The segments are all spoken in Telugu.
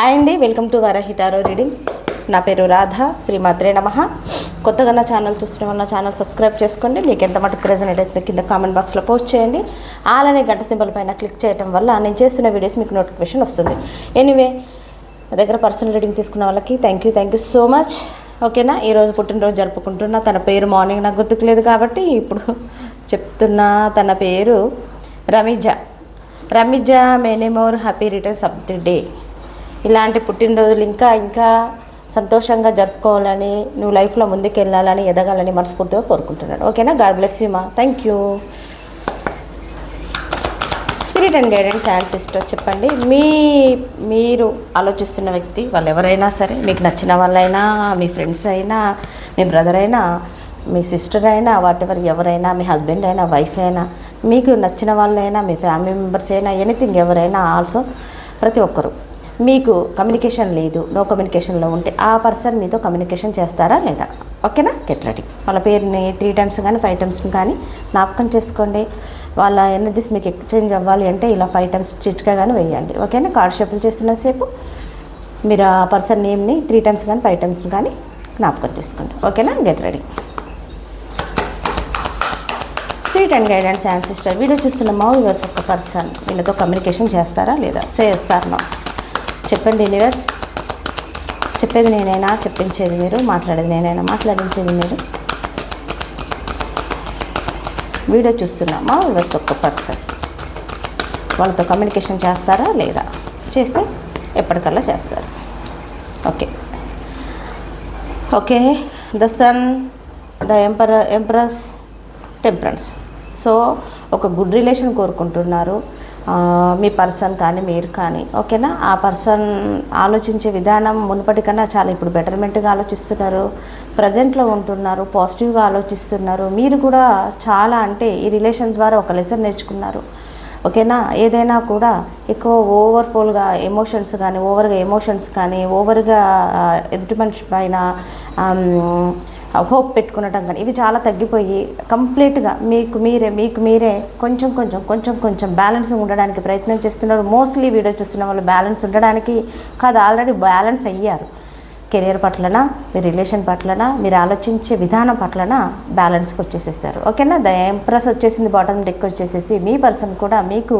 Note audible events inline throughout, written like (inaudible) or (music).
హాయ్ అండి వెల్కమ్ టు వరహిటారో రీడింగ్. నా పేరు రాధ శ్రీమాత్రే నమ. కొత్తగా నా ఛానల్ చూస్తున్న వాళ్ళ ఛానల్ సబ్స్క్రైబ్ చేసుకోండి. మీకు ఎంత మటుకు రెజనేట్ అయితే కింద కామెంట్ బాక్స్లో పోస్ట్ చేయండి. అలానే గంట సింబల్ పైన క్లిక్ చేయడం వల్ల నేను చేస్తున్న వీడియోస్ మీకు నోటిఫికేషన్ వస్తుంది. ఎనీవే నా దగ్గర పర్సనల్ రీడింగ్ తీసుకున్న వాళ్ళకి thank you thank you so much ఓకేనా ఈరోజు పుట్టినరోజు జరుపుకుంటున్నా. తన పేరు మార్నింగ్ నాకు గుర్తుకులేదు కాబట్టి ఇప్పుడు చెప్తున్నా. తన పేరు Ramiza. Ramiza many more happy returns of the day ఇలాంటి పుట్టినరోజులు ఇంకా ఇంకా సంతోషంగా జరుపుకోవాలని నువ్వు లైఫ్లో ముందుకెళ్ళాలని ఎదగాలని మనస్ఫూర్తిగా కోరుకుంటున్నాను. ఓకేనా? గాడ్ బ్లెస్ యూ మా. Thank you. Spirit and guidance and sister చెప్పండి. మీ మీరు ఆలోచిస్తున్న వ్యక్తి వాళ్ళు ఎవరైనా సరే మీకు నచ్చిన వాళ్ళైనా మీ ఫ్రెండ్స్ అయినా మీ బ్రదర్ అయినా మీ సిస్టర్ అయినా వాటి ఎవర్ ఎవరైనా మీ హస్బెండ్ అయినా వైఫ్ అయినా మీకు నచ్చిన వాళ్ళైనా మీ ఫ్యామిలీ మెంబర్స్ అయినా ఎనీథింగ్ ఎవరైనా ఆల్సో ప్రతి ఒక్కరు. మీకు కమ్యూనికేషన్ లేదు నో కమ్యూనికేషన్లో ఉంటే ఆ పర్సన్ మీతో కమ్యూనికేషన్ చేస్తారా లేదా? ఓకేనా గెట్ రెడీ వాళ్ళ పేరుని త్రీ టైమ్స్ కానీ ఫైవ్ టైమ్స్ కానీ జ్ఞాపకం చేసుకోండి. వాళ్ళ ఎనర్జీస్ మీకు ఎక్స్చేంజ్ అవ్వాలి అంటే ఇలా ఫైవ్ టైమ్స్ చిట్కా కానీ వేయండి. ఓకేనా కార్డ్ షేపులు చేస్తున్నంతసేపు మీరు ఆ పర్సన్ నేమ్ని త్రీ టైమ్స్ కానీ ఫైవ్ టైమ్స్ కానీ జ్ఞాపకం చేసుకోండి. ఓకేనా get ready speed and guidance and sister video చూస్తున్న మా యూనివర్స్ ఒక పర్సన్ వీళ్ళతో కమ్యూనికేషన్ చేస్తారా లేదా? సే సార్ నా చెప్పండి యూనివర్స్ చెప్పేది నేనైనా? చెప్పించేది మీరు? మాట్లాడేది నేనైనా? మాట్లాడించేది మీరు? వీడియో చూస్తున్నామా? యూనివర్స్ ఒక పర్సన్. వాళ్ళతో కమ్యూనికేషన్ చేస్తారా లేదా? చేస్తే ఎప్పటికల్లా చేస్తారు. Okay. Okay. The sun the ఎంపర empress temperance so ఒక గుడ్ రిలేషన్ కోరుకుంటున్నారు. మీ పర్సన్ కానీ మీరు కానీ ఓకేనా? ఆ పర్సన్ ఆలోచించే విధానం మునుపటి కన్నా చాలా ఇప్పుడు బెటర్మెంట్గా ఆలోచిస్తున్నారు. ప్రజెంట్లో ఉంటున్నారు పాజిటివ్గా ఆలోచిస్తున్నారు. మీరు కూడా చాలా అంటే ఈ రిలేషన్ ద్వారా ఒక లెసన్ నేర్చుకున్నారు. ఓకేనా? ఏదైనా కూడా ఎక్కువ ఓవర్ఫుల్గా ఎమోషన్స్ కానీ ఓవర్గా ఎమోషన్స్ కానీ ఓవర్గా ఎదుటి మనిషి పైన హోప్ పెట్టుకునటం కానీ ఇవి చాలా తగ్గిపోయి కంప్లీట్గా మీకు మీరే మీకు మీరే కొంచెం కొంచెం కొంచెం కొంచెం బ్యాలెన్స్ ఉండడానికి ప్రయత్నం చేస్తున్నారు. మోస్ట్లీ వీడియో చూస్తున్న వాళ్ళు బ్యాలెన్స్ ఉండడానికి కాదు ఆల్రెడీ బ్యాలెన్స్ అయ్యారు. కెరియర్ పట్లన మీ రిలేషన్ పట్లన మీరు ఆలోచించే విధానం పట్లన బ్యాలెన్స్కి వచ్చేసేసారు. ఓకేనా? ద ఎంప్రెస్ వచ్చేసింది బాటమ్ డెక్ వచ్చేసేసి మీ పర్సన్ కూడా మీకు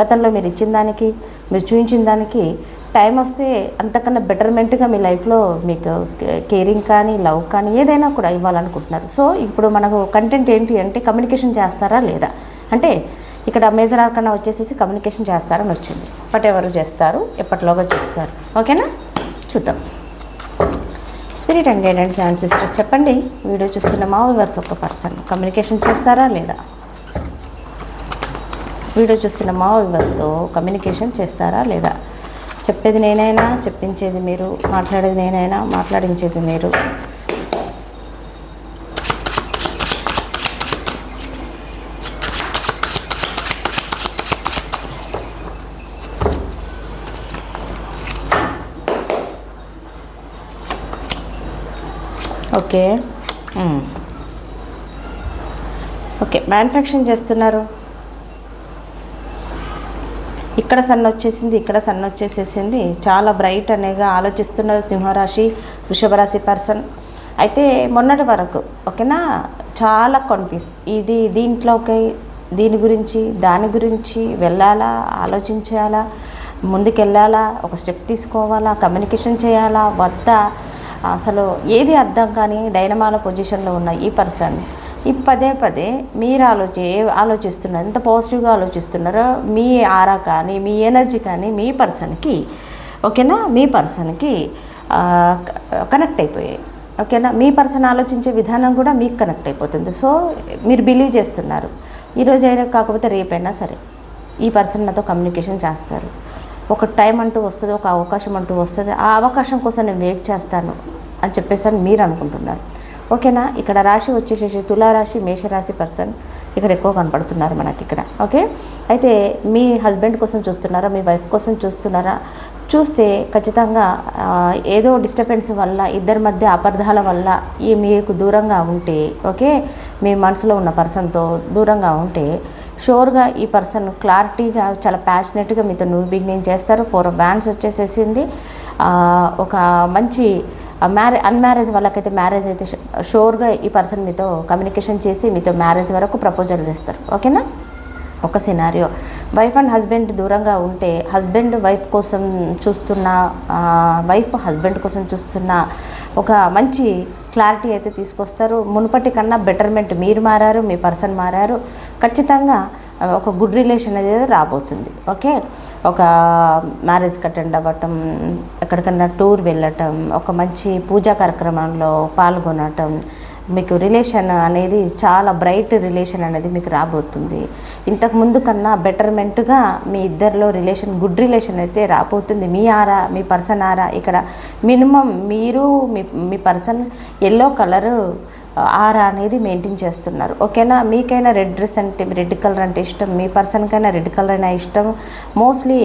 గతంలో మీరు ఇచ్చిన దానికి మీరు చూపించిన దానికి టైం వస్తే అంతకన్నా బెటర్మెంట్గా మీ లైఫ్లో మీకు కేరింగ్ కానీ లవ్ కానీ ఏదైనా కూడా ఇవ్వాలనుకుంటున్నారు. సో ఇప్పుడు మనకు కంటెంట్ ఏంటి అంటే కమ్యూనికేషన్ చేస్తారా లేదా? అంటే ఇక్కడ మేజర్ ఆర్కన్నా వచ్చేసేసి కమ్యూనికేషన్ చేస్తారని వచ్చింది. బట్ ఎవరు చేస్తారు? ఎప్పటిలోగా చేస్తారు? ఓకేనా? చూద్దాం. Spirit and guidance and sister చెప్పండి. వీడియో చూస్తున్న మా వివర్స్ ఒక పర్సన్ కమ్యూనికేషన్ చేస్తారా లేదా? వీడియో చూస్తున్న మా వివర్తో కమ్యూనికేషన్ చేస్తారా లేదా? చెప్పేది నేనైనా చెప్పించేది మీరు మాట్లాడేది నేనైనా మాట్లాడించేది మీరు. ఓకే. ఓకే. మ్యానుఫ్యాక్చరింగ్ చేస్తున్నారు. ఇక్కడ సన్ వచ్చేసింది ఇక్కడ సన్ వచ్చేసేసింది. చాలా బ్రైట్ అనేగా ఆలోచిస్తున్నది సింహరాశి వృషభరాశి పర్సన్ అయితే మొన్నటి వరకు ఓకేనా? చాలా కన్ఫ్యూజ్ ఇది దీంట్లోకి దీని గురించి దాని గురించి వెళ్ళాలా? ఆలోచించాలా ముందుకెళ్ళాలా? ఒక స్టెప్ తీసుకోవాలా? కమ్యూనికేషన్ చేయాలా? వద్దా? అసలు ఏది అర్థం కానీ డైనమాల పొజిషన్లో ఉన్న ఈ పర్సన్ ఈ పదే పదే మీరు ఆలోచి ఏ ఆలోచిస్తున్నారు ఎంత పాజిటివ్గా ఆలోచిస్తున్నారో మీ ఆరా కానీ మీ ఎనర్జీ కానీ మీ పర్సన్కి ఓకేనా? మీ పర్సన్కి కనెక్ట్ అయిపోయాయి. ఓకేనా? మీ పర్సన్ ఆలోచించే విధానం కూడా మీకు కనెక్ట్ అయిపోతుంది. సో మీరు బిలీవ్ చేస్తున్నారు. ఈరోజు అయినా కాకపోతే రేపైనా సరే ఈ పర్సన్ నాతో కమ్యూనికేషన్ చేస్తారు. ఒక టైం అంటూ వస్తుంది ఒక అవకాశం అంటూ వస్తుంది. ఆ అవకాశం కోసం నేను వెయిట్ చేస్తాను అని చెప్పేసి అని మీరు అనుకుంటున్నారు. ఓకేనా? ఇక్కడ రాశి వచ్చేసేసి తులారాశి మేషరాశి పర్సన్ ఇక్కడ ఎక్కువ కనపడుతున్నారు మనకి ఇక్కడ. ఓకే? అయితే మీ హస్బెండ్ కోసం చూస్తున్నారా? మీ వైఫ్ కోసం చూస్తున్నారా? చూస్తే ఖచ్చితంగా ఏదో డిస్టర్బెన్స్ వల్ల ఇద్దరి మధ్య అపార్థాల వల్ల ఈ మీకు దూరంగా ఉంటే ఓకే? మీ మనసులో ఉన్న పర్సన్తో దూరంగా ఉంటే షోర్గా ఈ పర్సన్ క్లారిటీగా చాలా ప్యాషనెట్గా మీతో నువ్వు బిగినింగ్ చేస్తారు. ఫోర్ బ్యాండ్స్ వచ్చేసేసింది. ఒక మంచి మ్యారే అన్మ్యారేజ్ వాళ్ళకైతే మ్యారేజ్ అయితే షోర్గా ఈ పర్సన్ మీతో కమ్యూనికేషన్ చేసి మీతో మ్యారేజ్ వరకు ప్రపోజల్ చేస్తారు. ఓకేనా ఒక సినారియో వైఫ్ అండ్ హస్బెండ్ దూరంగా ఉంటే హస్బెండ్ వైఫ్ కోసం చూస్తున్న వైఫ్ హస్బెండ్ కోసం చూస్తున్న ఒక మంచి క్లారిటీ అయితే తీసుకొస్తారు. మునుపటి కన్నా బెటర్మెంట్ మీరు మారారు మీ పర్సన్ మారారు. ఖచ్చితంగా ఒక గుడ్ రిలేషన్ అనేది రాబోతుంది. ఓకే ఒక మ్యారేజ్కి అటెండ్ అవ్వటం ఎక్కడికన్నా టూర్ వెళ్ళటం ఒక మంచి పూజా కార్యక్రమంలో పాల్గొనటం మీకు రిలేషన్ అనేది చాలా బ్రైట్ రిలేషన్ అనేది మీకు రాబోతుంది. ఇంతకు ముందు కన్నా బెటర్మెంట్గా మీ ఇద్దరిలో రిలేషన్ గుడ్ రిలేషన్ అయితే రాబోతుంది. మీ ఆరా మీ పర్సన్ ఆరా ఇక్కడ మినిమం మీరు మీ మీ పర్సన్ ఎల్లో కలరు ఆరా అనేది మెయింటైన్ చేస్తున్నారు. ఓకేనా? మీకైనా రెడ్ డ్రెస్ అంటే రెడ్ కలర్ అంటే ఇష్టం? మీ పర్సన్కైనా రెడ్ కలర్ అయినా ఇష్టం? మోస్ట్లీ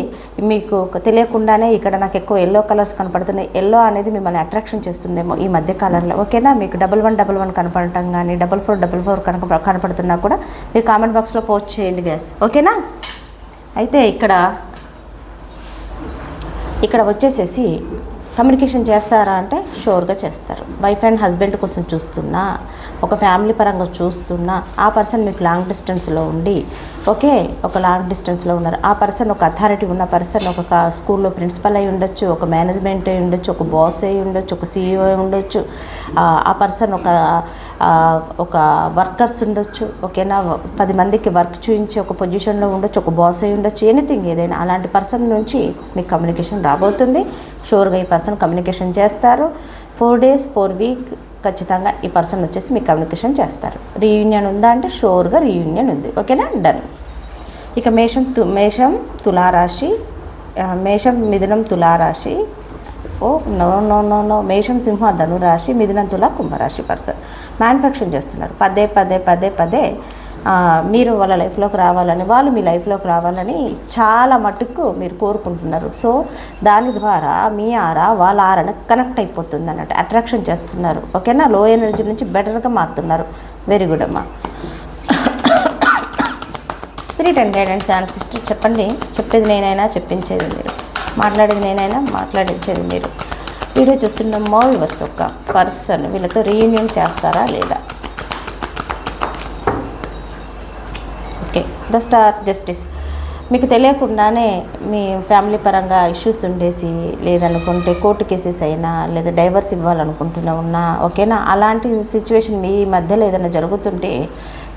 మీకు తెలియకుండానే ఇక్కడ నాకు ఎక్కువ ఎల్లో కలర్స్ కనపడుతున్నాయి. ఎల్లో అనేది మిమ్మల్ని అట్రాక్షన్ చేస్తుందేమో ఈ మధ్య కాలంలో. ఓకేనా? మీకు డబల్ వన్ డబల్ వన్ కనపడటం కానీ డబల్ ఫోర్ డబల్ ఫోర్ కనుక కనపడుతున్నా కూడా మీరు కామెంట్ బాక్స్లో పోస్ట్ చేయండి గ్యాస్ ఓకేనా? అయితే ఇక్కడ ఇక్కడ వచ్చేసేసి కమ్యూనికేషన్ చేస్తారా అంటే షూర్గా చేస్తారు. వైఫ్ అండ్ హస్బెండ్ కోసం చూస్తున్నా ఒక ఫ్యామిలీ పరంగా చూస్తున్నా ఆ పర్సన్ మీకు లాంగ్ డిస్టెన్స్లో ఉండి ఓకే ఒక లాంగ్ డిస్టెన్స్లో ఉన్నారు. ఆ పర్సన్ ఒక అథారిటీ ఉన్న పర్సన్ ఒక స్కూల్లో ప్రిన్సిపల్ అయి ఉండొచ్చు ఒక మేనేజ్మెంట్ అయి ఉండొచ్చు ఒక బాస్ అయి ఉండొచ్చు ఒక సీఈఓ అయి ఉండొచ్చు. ఆ, పర్సన్ ఒక ఒక వర్కర్స్ ఉండొచ్చు ఓకేనా? పది మందికి వర్క్ చూపించి ఒక పొజిషన్లో ఉండొచ్చు ఒక బాస్ అయి ఉండొచ్చు ఎనీథింగ్ ఏదైనా. అలాంటి పర్సన్ నుంచి మీకు కమ్యూనికేషన్ రాబోతుంది. షూర్గా ఈ పర్సన్ కమ్యూనికేషన్ చేస్తారు. ఫోర్ డేస్ ఫోర్ వీక్ ఖచ్చితంగా ఈ పర్సన్ వచ్చేసి మీకు కమ్యూనికేషన్ చేస్తారు. రీయూనియన్ ఉందా అంటే షూర్గా రీయూనియన్ ఉంది. ఓకేనా? డన్ ఇక మేషం తు మేషం తులారాశి మేషం మిథునం తులారాశి. Oh no no no no మేషం సింహ ధనురాశి మిథునం తుల కుంభరాశి పర్సన్. మ్యానుఫ్యాక్చర్ చేస్తున్నారు. పదే పదే పదే పదే మీరు వాళ్ళ లైఫ్లోకి రావాలని వాళ్ళు మీ లైఫ్లోకి రావాలని చాలా మటుకు మీరు కోరుకుంటున్నారు. సో దాని ద్వారా మీ ఆరా వాళ్ళ ఆరని కనెక్ట్ అయిపోతుంది అన్నట్టు అట్రాక్షన్ చేస్తున్నారు. ఓకేనా? లో ఎనర్జీ నుంచి బెటర్గా మారుతున్నారు. వెరీ గుడ్ అమ్మా. Spirit and guidance and sister చెప్పండి. చెప్పేది నేనైనా చెప్పించేది మీరు. మాట్లాడేది నేనైనా మాట్లాడించేది మీరు. వీడియో చూస్తున్న మా ఒక పర్సన్ వీళ్ళతో రీయూనియన్ చేస్తారా లేదా? ఓకే ద స్టార్ జస్టిస్ మీకు తెలియకుండానే మీ ఫ్యామిలీ పరంగా ఇష్యూస్ ఉండేసి లేదనుకుంటే కోర్టు కేసెస్ అయినా లేదా డైవర్స్ ఇవ్వాలనుకుంటున్నా ఉన్నా ఓకేనా అలాంటి సిచ్యువేషన్ మీ మధ్యలో ఏదైనా జరుగుతుంటే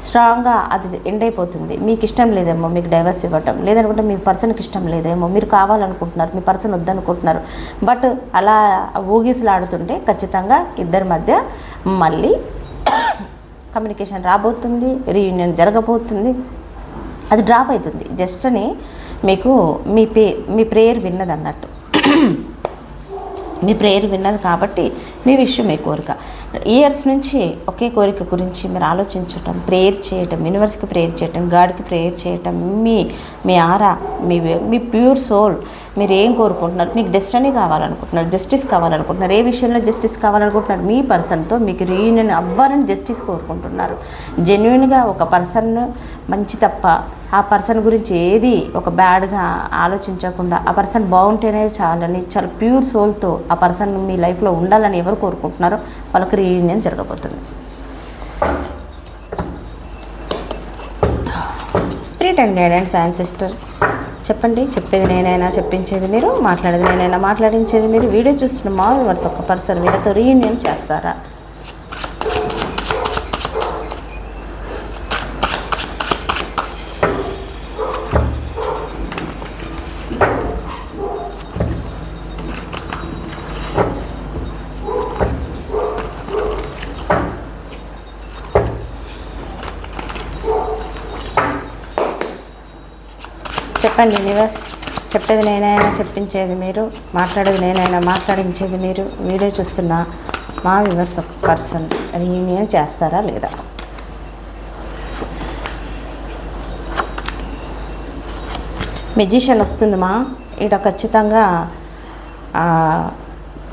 స్ట్రాంగ్గా అది ఎండ్ అయిపోతుంది. మీకు ఇష్టం లేదేమో మీకు డైవర్స్ ఇవ్వటం లేదనుకుంటే మీ పర్సన్కి ఇష్టం లేదేమో మీరు కావాలనుకుంటున్నారు మీ పర్సన్ వద్దనుకుంటున్నారు బట్ అలా ఊగిసలాడుతుంటే ఖచ్చితంగా ఇద్దరి మధ్య మళ్ళీ కమ్యూనికేషన్ రాబోతుంది రీయూనియన్ జరగబోతుంది అది డ్రాప్ అవుతుంది జస్ట్ అని మీకు మీ పే మీ ప్రేయర్ విన్నది అన్నట్టు మీ ప్రేయర్ విన్నది కాబట్టి మీ విషయం మీ కోరిక. ఇయర్స్ నుంచి ఒకే కోరిక గురించి మీరు ఆలోచించటం ప్రేయర్ చేయటం యూనివర్స్కి ప్రేయర్ చేయటం గాడ్కి ప్రేయర్ చేయటం మీ మీ ఆరా మీ మీ ప్యూర్ సోల్ మీరు ఏం కోరుకుంటున్నారు? మీకు డెస్టినీ కావాలనుకుంటున్నారు జస్టిస్ కావాలనుకుంటున్నారు ఏ విషయంలో జస్టిస్ కావాలనుకుంటున్నారు? మీ పర్సన్తో మీకు రీయూనియన్ అవ్వాలని జస్టిస్ కోరుకుంటున్నారు. జెన్యున్గా ఒక పర్సన్ మంచి తప్ప ఆ పర్సన్ గురించి ఏది ఒక బ్యాడ్గా ఆలోచించకుండా ఆ పర్సన్ బాగుంటేనే చాలని చాలా ప్యూర్ సోల్తో ఆ పర్సన్ మీ లైఫ్లో ఉండాలని ఎవరు కోరుకుంటున్నారో వాళ్ళకి రీయూనియన్ జరగబోతుంది. Spirit and guidance and sister చెప్పండి. చెప్పేది నేనైనా చెప్పించేది మీరు మాట్లాడేది నేనైనా మాట్లాడించేది మీరు వీడియో చూస్తున్న మా వివర్స్ ఒక పర్సన్ వీళ్ళతో రీయూనియన్ చేస్తారా? చెప్పండి నివాస్ చెప్పేది నేనైనా చెప్పించేది మీరు. మాట్లాడేది నేనైనా మాట్లాడించేది మీరు. వీడియో చూస్తున్న మా వివర్స్ ఒక పర్సన్. రీయూనియన్ చేస్తారా లేదా? మెజిషియన్ వస్తుందమ్మా ఇక్కడ ఖచ్చితంగా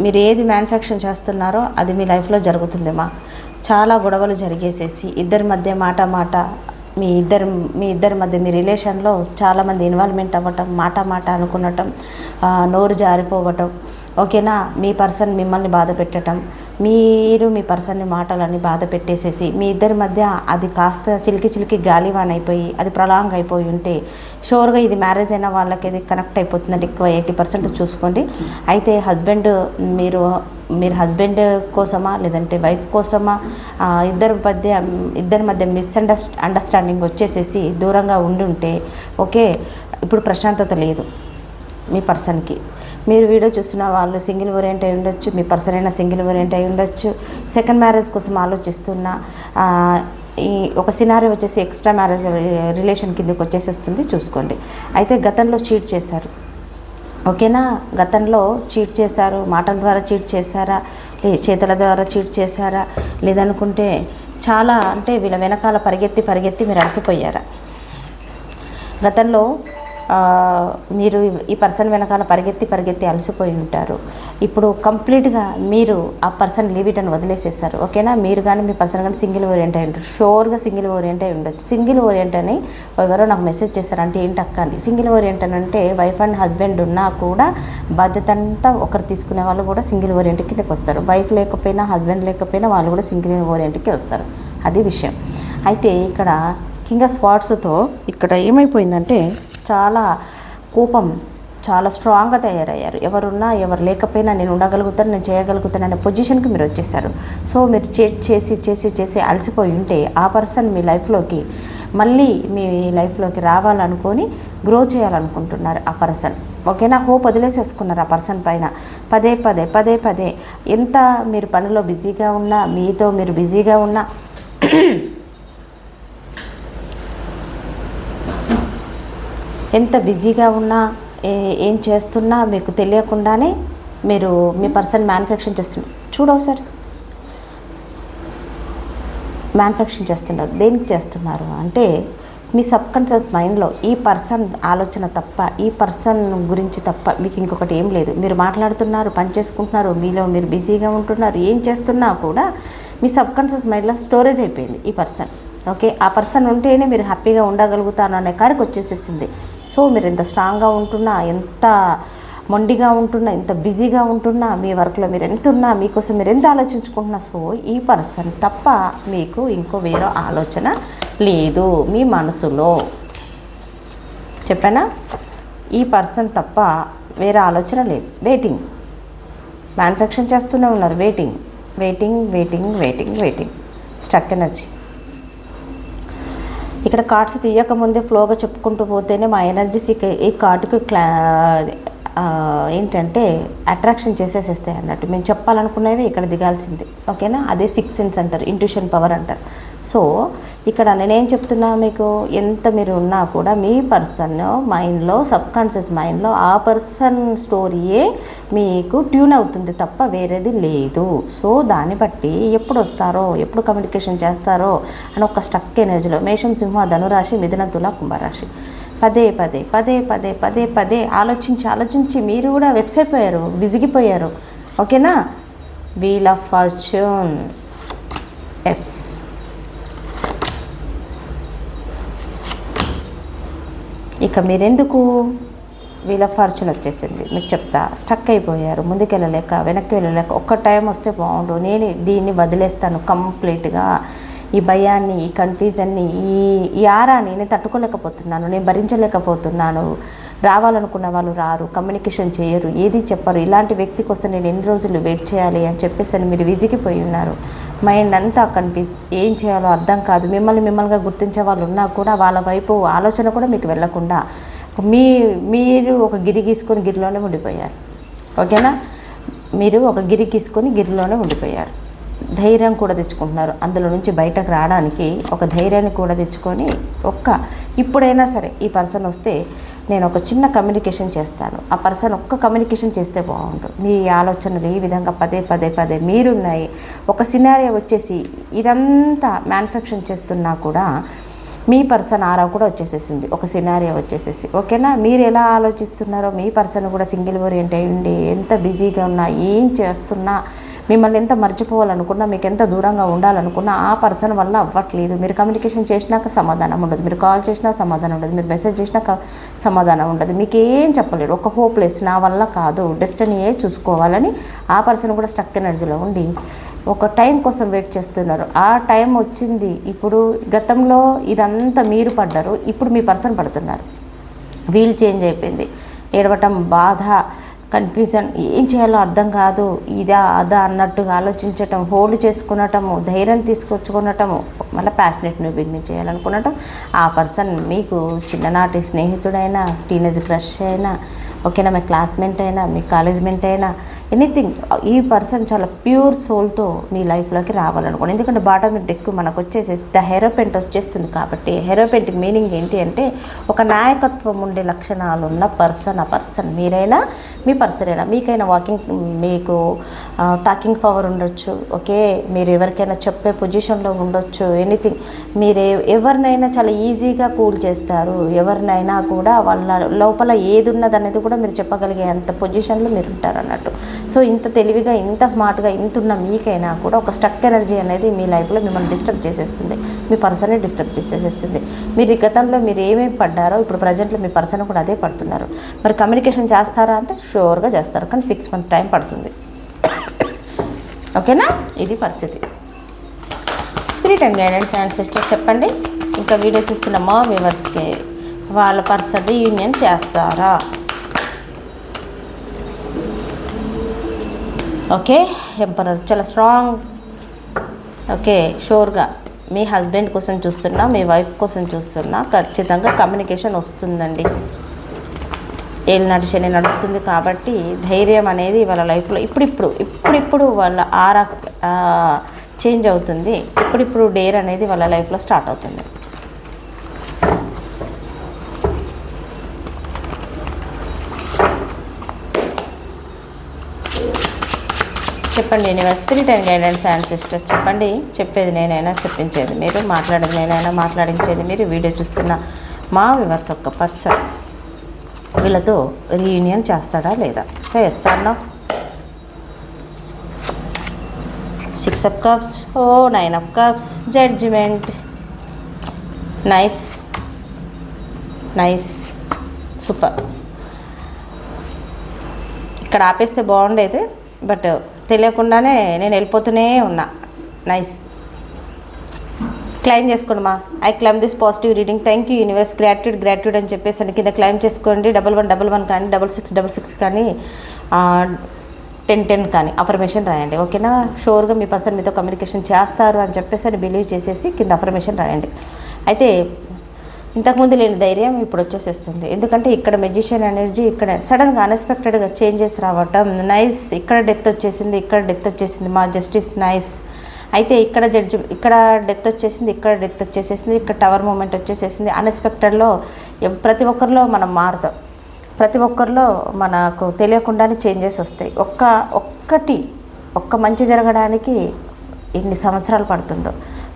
మీరు ఏది మ్యానుఫ్యాక్చర్ చేస్తున్నారో అది మీ లైఫ్లో జరుగుతుందమ్మా చాలా గొడవలు జరిగేసేసి ఇద్దరి మధ్య మాట మాట మీ ఇద్దరు మీ ఇద్దరి మధ్య మీ రిలేషన్లో చాలామంది ఇన్వాల్వ్మెంట్ అవ్వటం మాట మాట అనుకునటం నోరు జారిపోవటం ఓకేనా? మీ పర్సన్ మిమ్మల్ని బాధ పెట్టడం మీరు మీ పర్సన్ని మాటలని బాధ పెట్టేసేసి మీ ఇద్దరి మధ్య అది కాస్త చిలికి చిలికి గాలివాన్ అయిపోయి అది ప్రలాంగ్ అయిపోయి ఉంటే షోర్గా ఇది మ్యారేజ్ అయిన వాళ్ళకి ఇది కనెక్ట్ అయిపోతుందండి. ఎక్కువ ఎయిటీ పర్సెంట్ చూసుకోండి. అయితే హస్బెండ్ మీరు మీరు హస్బెండ్ కోసమా లేదంటే వైఫ్ కోసమా ఇద్దరి మధ్య ఇద్దరి మధ్య మిస్అండర్స్ట అండర్స్టాండింగ్ వచ్చేసేసి దూరంగా ఉండి ఉంటే ఓకే ఇప్పుడు ప్రశాంతత లేదు మీ పర్సన్కి. మీరు వీడియో చూస్తున్న వాళ్ళు సింగిల్ ఓరియంట్ అయి ఉండొచ్చు మీ పర్సన్ అయినా సింగిల్ ఓరియంట్ అయి ఉండొచ్చు. సెకండ్ మ్యారేజ్ కోసం ఆలోచిస్తున్న ఈ ఒక సినారీ వచ్చేసి ఎక్స్ట్రా మ్యారేజ్ రిలేషన్ కిందకి వచ్చేసి వస్తుంది చూసుకోండి. అయితే గతంలో చీట్ చేశారు. ఓకేనా? గతంలో చీట్ చేశారు మాటల ద్వారా చీట్ చేశారా లే చేతుల ద్వారా చీట్ చేశారా లేదనుకుంటే చాలా అంటే వీళ్ళ వెనకాల పరిగెత్తి పరిగెత్తి మీరు అలసిపోయారా? గతంలో మీరు ఈ పర్సన్ వెనకాల పరిగెత్తి పరిగెత్తి అలసిపోయి ఉంటారు. ఇప్పుడు కంప్లీట్గా మీరు ఆ పర్సన్ లీవ్ ఇట్ అని వదిలేసేసారు ఓకేనా? మీరు కానీ మీ పర్సన్ కానీ సింగిల్ ఓరియంట్ అయి ఉంటారు షోర్గా సింగిల్ ఓరియంట్ అయి ఉండొచ్చు. సింగిల్ ఓరియంట్ అని ఎవరో నాకు మెసేజ్ చేశారు. అంటే ఏంటి అక్క అని. సింగిల్ ఓరియంట్ అని అంటే వైఫ్ అండ్ హస్బెండ్ ఉన్నా కూడా బాధ్యత అంతా ఒకరు తీసుకునే వాళ్ళు కూడా సింగిల్ ఓరియంట్ కిందకి వస్తారు. వైఫ్ లేకపోయినా హస్బెండ్ లేకపోయినా వాళ్ళు కూడా సింగిల్ ఓరియంట్కి వస్తారు. అది విషయం. అయితే ఇక్కడ కింగ్ ఆఫ్ స్వాట్స్తో ఇక్కడ ఏమైపోయిందంటే చాలా కోపం చాలా స్ట్రాంగ్గా తయారయ్యారు. ఎవరున్నా ఎవరు లేకపోయినా నేను ఉండగలుగుతాను నేను చేయగలుగుతాను అనే పొజిషన్కి మీరు వచ్చేసారు. సో మీరు చే చేసి చేసి చేసి అలసిపోయి ఉంటే ఆ పర్సన్ మీ లైఫ్లోకి మళ్ళీ మీ లైఫ్లోకి రావాలనుకొని గ్రో చేయాలనుకుంటున్నారు ఆ పర్సన్ ఓకేనా? హోప్ వదిలేసేసుకున్నారు ఆ పర్సన్ పైన. పదే పదే పదే పదే. ఎంత మీరు పనిలో బిజీగా ఉన్నా మీతో మీరు బిజీగా ఉన్నా ఎంత బిజీగా ఉన్నా ఏ- ఏం చేస్తున్నా మీకు తెలియకుండానే మీరు మీ పర్సన్ మ్యానుఫ్యాక్చరింగ్ చేస్తున్నారు చూడవు మ్యానుఫ్యాక్చరింగ్ చేస్తున్నారు. దేనికి చేస్తున్నారు అంటే మీ సబ్ కాన్షియస్ మైండ్లో ఈ పర్సన్ ఆలోచన తప్ప ఈ పర్సన్ గురించి తప్ప మీకు ఇంకొకటి ఏం లేదు. మీరు మాట్లాడుతున్నారు పని చేసుకుంటున్నారు మీలో మీరు బిజీగా ఉంటున్నారు ఏం చేస్తున్నా కూడా మీ సబ్ కాన్షియస్ మైండ్లో స్టోరేజ్ అయిపోయింది ఈ పర్సన్. ఓకే? ఆ పర్సన్ ఉంటేనే మీరు హ్యాపీగా ఉండగలుగుతాను అనే కాడికి వచ్చేసేసింది. సో మీరు ఎంత స్ట్రాంగ్గా ఉంటున్నా ఎంత మొండిగా ఉంటున్నా ఎంత బిజీగా ఉంటున్నా మీ వర్క్లో మీరు ఎంత ఉన్నా మీకోసం మీరు ఎంత ఆలోచించుకుంటున్నా సో ఈ పర్సన్ తప్ప మీకు ఇంకో వేరే ఆలోచన లేదు మీ మనసులో. చెప్పానా? ఈ పర్సన్ తప్ప వేరే ఆలోచన లేదు. వెయిటింగ్ మ్యానుఫ్యాక్చర్ చేస్తూనే ఉన్నారు. Waiting waiting waiting waiting waiting stuck energy ఇక్కడ కార్డ్స్ తీయక ముందే ఫ్లోగా చెప్పుకుంటూ పోతేనే మా ఎనర్జీస్ ఈ కార్డుకి క్లా ఏంటంటే అట్రాక్షన్ చేసేసేస్తాయి అన్నట్టు. మేము చెప్పాలనుకునేవి ఇక్కడ దిగాల్సిందే. ఓకేనా? అదే సిక్స్ సెన్స్ అంటారు ఇంట్యూషన్ పవర్ అంటారు. సో ఇక్కడ నేనేం చెప్తున్నా మీకు? ఎంత మీరు ఉన్నా కూడా మీ పర్సన్ మైండ్లో సబ్ కాన్షియస్ మైండ్లో ఆ పర్సన్ స్టోరీయే మీకు ట్యూన్ అవుతుంది తప్ప వేరేది లేదు. సో దాన్ని బట్టి ఎప్పుడు వస్తారో ఎప్పుడు కమ్యూనికేషన్ చేస్తారో అని ఒక స్టక్ ఎనర్జీలో మేషం సింహ ధనురాశి మిథున తుల కుంభరాశి. పదే పదే పదే పదే పదే పదే ఆలోచించి ఆలోచించి మీరు కూడా వెబ్సైట్ పోయారు బిజిగిపోయారు ఓకేనా? వీల్ ఆఫ్ ఫార్చ్యూన్ ఎస్ ఇక మీరెందుకు వీళ్ళ ఫార్చ్యూన్ వచ్చేసింది? మీకు చెప్తా. స్టక్ అయిపోయారు. ముందుకు వెళ్ళలేక వెనక్కి వెళ్ళలేక ఒక్క టైం వస్తే బాగుండు. నేను దీన్ని వదిలేస్తాను కంప్లీట్గా. ఈ భయాన్ని ఈ కన్ఫ్యూజన్ని ఈ ఈ ఆరాని నేను తట్టుకోలేకపోతున్నాను. నేను భరించలేకపోతున్నాను. రావాలనుకున్న వాళ్ళు రారు కమ్యూనికేషన్ చేయరు ఏది చెప్పరు. ఇలాంటి వ్యక్తి కోసం నేను ఎన్ని రోజులు వెయిట్ చేయాలి అని చెప్పేసి అని మీరు విజిగిపోయి ఉన్నారు. మైండ్ అంతా కన్ఫ్యూజ్ ఏం చేయాలో అర్థం కాదు. మిమ్మల్ని మిమ్మల్నిగా గుర్తించే వాళ్ళు ఉన్నా కూడా వాళ్ళ వైపు ఆలోచన కూడా మీకు వెళ్ళకుండా మీ మీరు ఒక గిరి గీసుకొని గిరిలోనే ఉండిపోయారు. ఓకేనా? మీరు ఒక గిరి గీసుకొని గిరిలోనే ఉండిపోయారు. ధైర్యం కూడా తెచ్చుకుంటున్నారు. అందులో నుంచి బయటకు రావడానికి ఒక ధైర్యాన్ని కూడా తెచ్చుకొని ఒక్క ఇప్పుడైనా సరే ఈ పర్సన్ వస్తే నేను ఒక చిన్న కమ్యూనికేషన్ చేస్తాను. ఆ పర్సన్ ఒక్క కమ్యూనికేషన్ చేస్తే బాగుంటుంది. మీ ఆలోచనలు ఈ విధంగా పదే పదే పదే మీరున్నాయి. ఒక సినారియో వచ్చేసి ఇదంతా మ్యానుఫ్యాక్చరింగ్ చేస్తున్నా కూడా మీ పర్సన్ ఆరా కూడా వచ్చేసేసింది. ఒక సినారియో వచ్చేసేసి. ఓకేనా మీరు ఎలా ఆలోచిస్తున్నారో మీ పర్సన్ కూడా సింగిల్ ఓరియంట్ అయ్యండి ఎంత బిజీగా ఉన్నా ఏం చేస్తున్నా మిమ్మల్ని ఎంత మర్చిపోవాలనుకున్నా మీకు ఎంత దూరంగా ఉండాలనుకున్నా ఆ పర్సన్ వల్ల అవ్వట్లేదు. మీరు కమ్యూనికేషన్ చేసినాక సమాధానం ఉండదు. మీరు కాల్ చేసినా సమాధానం ఉండదు. మీరు మెసేజ్ చేసినా సమాధానం ఉండదు. మీకు ఏం చెప్పలేడు. ఒక హోప్లెస్ నా వల్ల కాదు. డెస్టినీయే చూసుకోవాలని ఆ పర్సన్ కూడా స్టక్ ఎనర్జీలో ఉండి ఒక టైం కోసం వెయిట్ చేస్తున్నారు. ఆ టైం వచ్చింది. ఇప్పుడు గతంలో ఇదంతా మీరు పడ్డారు. ఇప్పుడు మీ పర్సన్ పడుతున్నారు. వీల్ చేంజ్ అయిపోయింది. ఏడవటం బాధ. కన్ఫ్యూజన్. ఏం చేయాలో అర్థం కాదు. ఇదా అదా అన్నట్టుగా ఆలోచించటం హోల్డ్ చేసుకునటము ధైర్యం తీసుకొచ్చుకునటము మళ్ళీ ప్యాషనెట్ని బిగిన్ చేయాలనుకునటం. ఆ పర్సన్ మీకు చిన్ననాటి స్నేహితుడైనా టీనేజ్ క్రష్ అయినా ఓకేనా మీ క్లాస్మేట్ అయినా మీ కాలేజ్ మేట్ అయినా ఎనీథింగ్ ఈ పర్సన్ చాలా ప్యూర్ సోల్తో మీ లైఫ్లోకి రావాలనుకోండి. ఎందుకంటే బాటమ్ డెక్ మనకు వచ్చేసేసి ద హెరోపెంట్ వచ్చేస్తుంది కాబట్టి హెరోపెంట్ మీనింగ్ ఏంటి అంటే ఒక నాయకత్వం ఉండే లక్షణాలు ఉన్న పర్సన్ ఆ పర్సన్ మీరైనా మీ పర్సన్ మీకైనా వాకింగ్ మీకు టాకింగ్ పవర్ ఉండొచ్చు ఓకే? మీరు ఎవరికైనా చెప్పే పొజిషన్లో ఉండొచ్చు ఎనీథింగ్ మీరు ఎవరినైనా చాలా ఈజీగా కూల్ చేస్తారు. ఎవరినైనా కూడా వాళ్ళ లోపల ఏది ఉన్నది అనేది కూడా మీరు చెప్పగలిగే అంత పొజిషన్లో మీరు ఉంటారు అన్నట్టు. సో ఇంత తెలివిగా ఇంత స్మార్ట్గా ఇంత ఉన్న మీకైనా కూడా ఒక స్టక్ ఎనర్జీ అనేది మీ లైఫ్లో మిమ్మల్ని డిస్టర్బ్ చేసేస్తుంది. మీ పర్సనే డిస్టర్బ్ చేసేసేస్తుంది మీరు గతంలో మీరు ఏమేమి పడ్డారో ఇప్పుడు ప్రజెంట్లో మీ పర్సన్ కూడా అదే పడుతున్నారు. మరి కమ్యూనికేషన్ చేస్తారా అంటే షూర్గా చేస్తారు. కానీ సిక్స్ మంత్ టైం పడుతుంది. ఓకేనా? ఇది పరిస్థితి. Spirit and guidance and sister చెప్పండి. ఇంకా వీడియో చూస్తున్న మా వ్యూవర్స్కి వాళ్ళ పర్సన్ యూనియన్ చేస్తారా? ఓకే? ఎంపరర్ చాలా స్ట్రాంగ్. ఓకే షూర్గా. మీ హస్బెండ్ కోసం చూస్తున్నా మీ వైఫ్ కోసం చూస్తున్నా ఖచ్చితంగా కమ్యూనికేషన్ వస్తుందండి. ఏలినాటి శని నడుస్తుంది కాబట్టి ధైర్యం అనేది వాళ్ళ లైఫ్లో ఇప్పుడిప్పుడు ఇప్పుడిప్పుడు వాళ్ళ ఆరా చేంజ్ అవుతుంది. ఇప్పుడిప్పుడు డేర్ అనేది వాళ్ళ లైఫ్లో స్టార్ట్ అవుతుంది. చెప్పండి universe spirit and guidance and sisters చెప్పండి చెప్పేది నేనైనా చెప్పించేది మీరు మాట్లాడేది నేనైనా మాట్లాడించేది మీరు వీడియో చూస్తున్న మా వివర్స్ ఒక్క పర్సన్ వీళ్ళతో రీయూనియన్ చేస్తాడా లేదా? సో ఎస్ అన్నా six of cups oh nine of cups judgement nice nice super ఇక్కడ ఆపేస్తే బాగుండేది బట్ తెలియకుండానే నేను వెళ్ళిపోతూనే ఉన్నా. నైస్ క్లైమ్ చేసుకోండి మా. I claim this positive reading. Thank you universe gratitude gratitude అని చెప్పేసి అని కింద క్లైమ్ చేసుకోండి. డబల్ వన్ డబల్ వన్ కానీ డబల్ సిక్స్ డబల్ సిక్స్ కానీ టెన్ టెన్ కానీ అఫర్మేషన్ రాయండి. ఓకేనా షూర్గా మీ పర్సన్ మీతో కమ్యూనికేషన్ చేస్తారు అని చెప్పేసి అని బిలీవ్ చేసేసి కింద అఫర్మేషన్ రాయండి. అయితే ఇంతకుముందు లేని ధైర్యం ఇప్పుడు వచ్చేసేస్తుంది. ఎందుకంటే ఇక్కడ మెజిషియన్ ఎనర్జీ ఇక్కడ సడన్గా అన్ఎక్స్పెక్టెడ్గా చేంజెస్ రావటం నైస్ ఇక్కడ డెత్ వచ్చేసింది ఇక్కడ డెత్ వచ్చేసింది మా జస్టిస్ నైస్ అయితే ఇక్కడ జడ్జి ఇక్కడ డెత్ వచ్చేసింది ఇక్కడ డెత్ వచ్చేసేసింది ఇక్కడ టవర్ మూమెంట్ వచ్చేసేసింది. అన్ఎక్స్పెక్టెడ్లో ప్రతి ఒక్కరిలో మనం మారుతాం ప్రతి ఒక్కరిలో మనకు తెలియకుండానే చేంజెస్ వస్తాయి. ఒక్క ఒక్కటి ఒక్క మంచి జరగడానికి ఎన్ని సంవత్సరాలు పడుతుందో.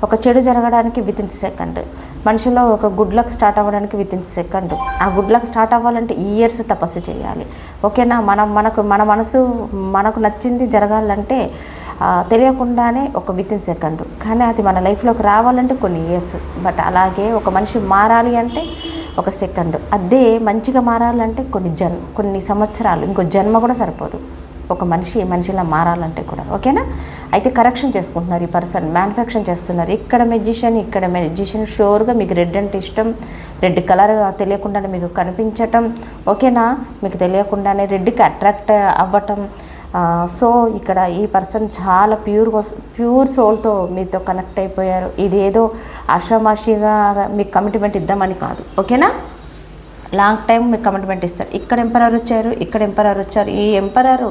ఒక చెడు జరగడానికి విత్ ఇన్ సెకండ్ మనిషిలో ఒక గుడ్ లక్ స్టార్ట్ అవ్వడానికి విత్ ఇన్ సెకండ్ ఆ గుడ్ లక్ స్టార్ట్ అవ్వాలంటే ఇయర్స్ తపస్సు చేయాలి. ఓకేనా? మనం మనకు మన మనసు మనకు నచ్చింది జరగాలంటే తెలియకుండానే ఒక విత్ ఇన్ సెకండ్ కానీ అది మన లైఫ్లోకి రావాలంటే కొన్ని ఇయర్స్ బట్ అలాగే ఒక మనిషి మారాలి అంటే ఒక సెకండ్ అదే మంచిగా మారాలంటే కొన్ని జన్ కొన్ని సంవత్సరాలు ఇంకో జన్మ కూడా సరిపోదు. ఒక మనిషి మనిషిలా మారాలంటే కూడా. ఓకేనా అయితే కరెక్షన్ చేసుకుంటున్నారు ఈ పర్సన్ మ్యానుఫ్యాక్చర్ చేస్తున్నారు. ఇక్కడ మెజిషియన్ ఇక్కడ మెజిషియన్ షూర్గా మీకు రెడ్ అంటే ఇష్టం. రెడ్ కలర్ తెలియకుండానే మీకు కనిపించటం. ఓకేనా మీకు తెలియకుండానే రెడ్కి అట్రాక్ట్ అవ్వటం. సో ఇక్కడ ఈ పర్సన్ చాలా ప్యూర్ ప్యూర్ సోల్తో మీతో కనెక్ట్ అయిపోయారు. ఇదేదో ఏదో ఆషామాషిగా మీకు కమిట్మెంట్ ఇద్దామని కాదు. ఓకేనా లాంగ్ టైం మీకు కమిట్మెంట్ ఇస్తారు. ఇక్కడ ఎంపరర్ వచ్చారు ఇక్కడ ఎంపరర్ వచ్చారు. ఈ ఎంపరర్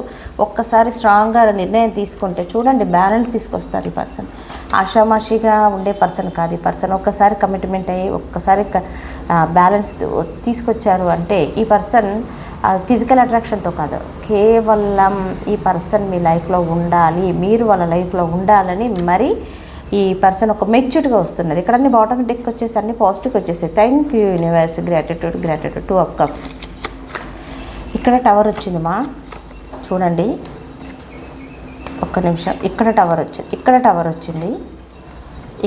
ఒక్కసారి స్ట్రాంగ్గా నిర్ణయం తీసుకుంటే చూడండి బ్యాలెన్స్ తీసుకొస్తారు ఈ పర్సన్ ఆషామాషిగా ఉండే పర్సన్ కాదు ఈ పర్సన్ ఒక్కసారి కమిట్మెంట్ అయ్యి ఒక్కసారి బ్యాలెన్స్ తీసుకొచ్చారు అంటే ఈ పర్సన్ ఫిజికల్ అట్రాక్షన్తో కాదు. కేవలం ఈ పర్సన్ మీ లైఫ్లో ఉండాలి మీరు వాళ్ళ లైఫ్లో ఉండాలని మరి ఈ పర్సన్ ఒక మెచ్యూర్డ్గా వస్తున్నది. ఇక్కడ అన్ని బాటమ్ డెక్ వచ్చేసి అన్ని పాజిటివ్గా వచ్చేసాయి. Thank you universe gratitude gratitude two of cups ఇక్కడ టవర్ వచ్చింది మా. చూడండి. ఒక్క నిమిషం. ఇక్కడ టవర్ వచ్చింది ఇక్కడ టవర్ వచ్చింది.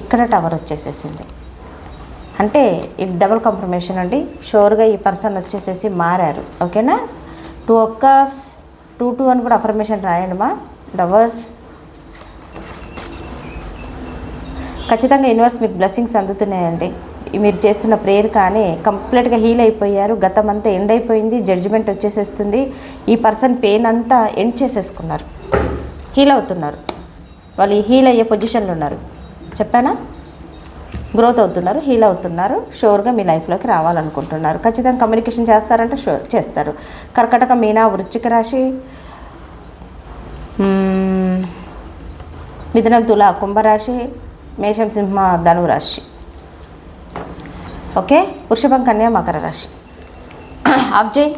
ఇక్కడ టవర్ వచ్చేసేసింది. అంటే ఇది డబుల్ కన్ఫర్మేషన్ అండి. షూర్గా ఈ పర్సన్ వచ్చేసేసి మారారు. ఓకేనా? Two of cups two two అని కూడా అఫర్మేషన్ రాయండి మా. డవర్స్ ఖచ్చితంగా యూనివర్స్ మీకు బ్లెస్సింగ్స్ అందుతున్నాయండి. మీరు చేస్తున్న ప్రేయర్ కానీ కంప్లీట్గా హీల్ అయిపోయారు. గతం అంతా ఎండ్ అయిపోయింది. జడ్జిమెంట్ వచ్చేసేస్తుంది. ఈ పర్సన్ పెయిన్ అంతా ఎండ్ చేసేసుకున్నారు. హీల్ అవుతున్నారు. వాళ్ళు హీల్ అయ్యే పొజిషన్లో ఉన్నారు. చెప్పానా? గ్రోత్ అవుతున్నారు హీల్ అవుతున్నారు షూర్గా మీ లైఫ్లోకి రావాలనుకుంటున్నారు. ఖచ్చితంగా కమ్యూనికేషన్ చేస్తారంటే షో చేస్తారు. కర్కటక మీనా వృశ్చిక రాశి మిథునం తుల కుంభరాశి మేషం సింహ ధనురాశి ఓకే వృషభం కన్యా మకర రాశి. (clears throat) అబ్జయ్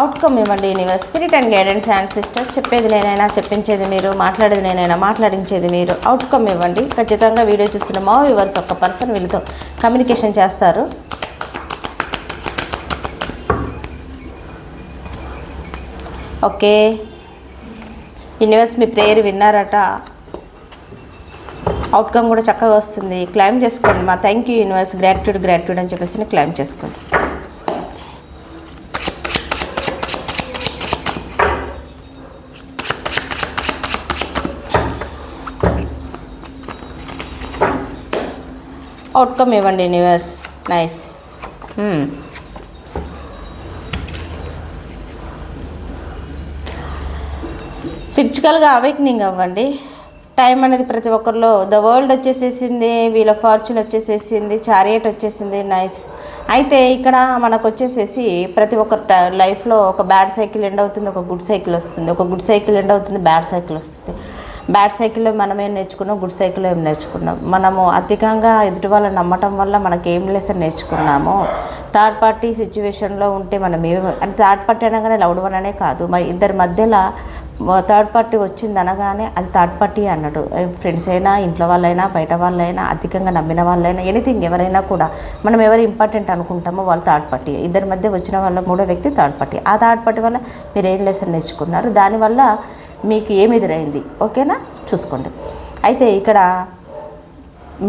అవుట్కమ్ ఇవ్వండి universe spirit and guidance and sister చెప్పేది నేనైనా చెప్పించేది మీరు మాట్లాడేది నేనైనా మాట్లాడించేది మీరు. అవుట్కమ్ ఇవ్వండి ఖచ్చితంగా వీడియో చూస్తున్న మా వ్యూవర్స్ ఒక పర్సన్ వీళ్ళతో కమ్యూనికేషన్ చేస్తారు. ఓకే. యూనివర్స్ మీ ప్రేయర్ విన్నారట. అవుట్కమ్ కూడా చక్కగా వస్తుంది. క్లైమ్ చేసుకోండి మా. Thank you universe gratitude gratitude అని చెప్పేసి క్లైమ్ చేసుకోండి. అవుట్కమ్ ఇవ్వండి యూనివర్స్ నైస్ ఫిజికల్గా అవేక్నింగ్ అవ్వండి. టైం అనేది ప్రతి ఒక్కరిలో ద వరల్డ్ వచ్చేసేసింది వీళ్ళ ఫార్చ్యూన్ వచ్చేసేసింది చారియట్ వచ్చేసింది నైస్ అయితే ఇక్కడ మనకు వచ్చేసేసి ప్రతి ఒక్కరి లైఫ్లో ఒక బ్యాడ్ సైకిల్ ఎండ్ అవుతుంది ఒక గుడ్ సైకిల్ వస్తుంది. ఒక గుడ్ సైకిల్ ఎండ్ అవుతుంది బ్యాడ్ సైకిల్ వస్తుంది. బ్యాడ్ సైకిల్లో మనం ఏం నేర్చుకున్నాం గుడ్ సైకిల్లో ఏం నేర్చుకున్నాం? మనము అధికంగా ఎదుటి వాళ్ళని నమ్మటం వల్ల మనకి ఏం లెసన్ నేర్చుకున్నాము థర్డ్ పార్టీ సిచ్యువేషన్లో ఉంటే మనం ఏమి అంటే థర్డ్ పార్టీ అనగానే లౌడ్ వన్ అనే కాదు. మా ఇద్దరి మధ్యలో థర్డ్ పార్టీ వచ్చింది అనగానే అది థర్డ్ పార్టీ అన్నట్టు ఫ్రెండ్స్ అయినా ఇంట్లో వాళ్ళైనా బయట వాళ్ళైనా అధికంగా నమ్మిన వాళ్ళైనా ఎనీథింగ్ ఎవరైనా కూడా మనం ఎవరు ఇంపార్టెంట్ అనుకుంటామో వాళ్ళు థర్డ్ పార్టీ ఇద్దరి మధ్య వచ్చిన వాళ్ళ మూడో వ్యక్తి థర్డ్ పార్టీ ఆ థర్డ్ పార్టీ వల్ల మీరు ఏం లెసన్ నేర్చుకున్నారు? దానివల్ల మీకు ఏమి ఎదురైంది ఓకేనా? చూసుకోండి. అయితే ఇక్కడ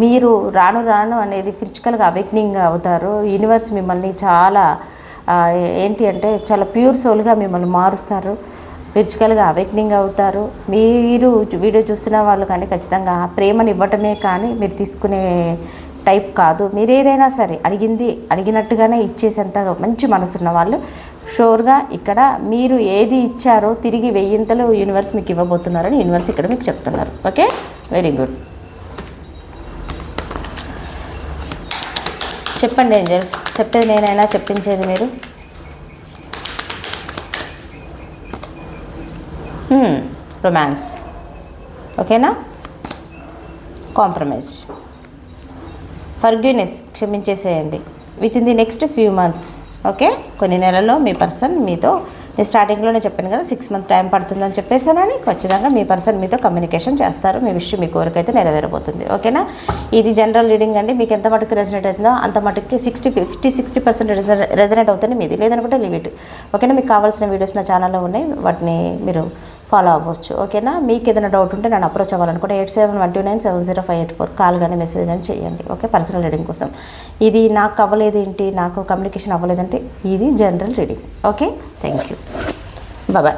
మీరు రాను రాను అనేది ఫిజికల్గా అవేక్నింగ్ అవుతారు. యూనివర్స్ మిమ్మల్ని చాలా ఏంటి అంటే చాలా ప్యూర్ సోల్గా మిమ్మల్ని మారుస్తారు. ఫిజికల్గా అవేక్నింగ్ అవుతారు. మీరు వీడియో చూస్తున్న వాళ్ళు కానీ ఖచ్చితంగా ప్రేమను ఇవ్వటమే కానీ మీరు తీసుకునే టైప్ కాదు. మీరు ఏదైనా సరే అడిగింది అడిగినట్టుగానే ఇచ్చేసేంత మంచి మనసున్న వాళ్ళు షోర్గా ఇక్కడ మీరు ఏది ఇచ్చారో తిరిగి వెయ్యింతలు యూనివర్స్ మీకు ఇవ్వబోతున్నారని యూనివర్స్ ఇక్కడ మీకు చెప్తున్నారు. ఓకే? వెరీ గుడ్ చెప్పండి ఏంజల్స్ చెప్పేది నేనైనా చెప్పించేది మీరు? Hmm. రొమాన్స్ ఓకేనా? Compromise forgiveness క్షమించేసేయండి. Within the next few months okay? కొన్ని నెలల్లో మీ పర్సన్ మీతో నేను స్టార్టింగ్లోనే చెప్పాను కదా సిక్స్ మంత్ టైం పడుతుందని చెప్పేసానని ఖచ్చితంగా మీ పర్సన్ మీతో కమ్యూనికేషన్ చేస్తారు. మీ విషయం మీ కోరిక అయితే నెరవేరబోతుంది. ఓకేనా? ఇది జనరల్ రీడింగ్ అండి. మీకు ఎంత మటుకు రెజనేట్ అవుతుందో అంత మటుకు sixty fifty sixty percent resonate అవుతుంది మీది. లేదనుకుంటే లిమిట్ ఓకేనా? మీకు కావాల్సిన వీడియోస్ నా ఛానల్లో ఉన్నాయి. వాటిని మీరు ఫాలో అవ్వచ్చు ఓకేనా? మీకు ఏదైనా డౌట్ ఉంటే నన్ను అప్రోచ్ అవ్వాలనుకుంటే eight seven one two nine seven zero five eight four call కానీ మెసేజ్ కానీ చేయండి ఓకే? పర్సనల్ రీడింగ్ కోసం. ఇది నాకు అవ్వలేదు ఏంటి? నాకు కమ్యూనికేషన్ అవ్వలేదంటే ఇది general reading okay? Thank you bye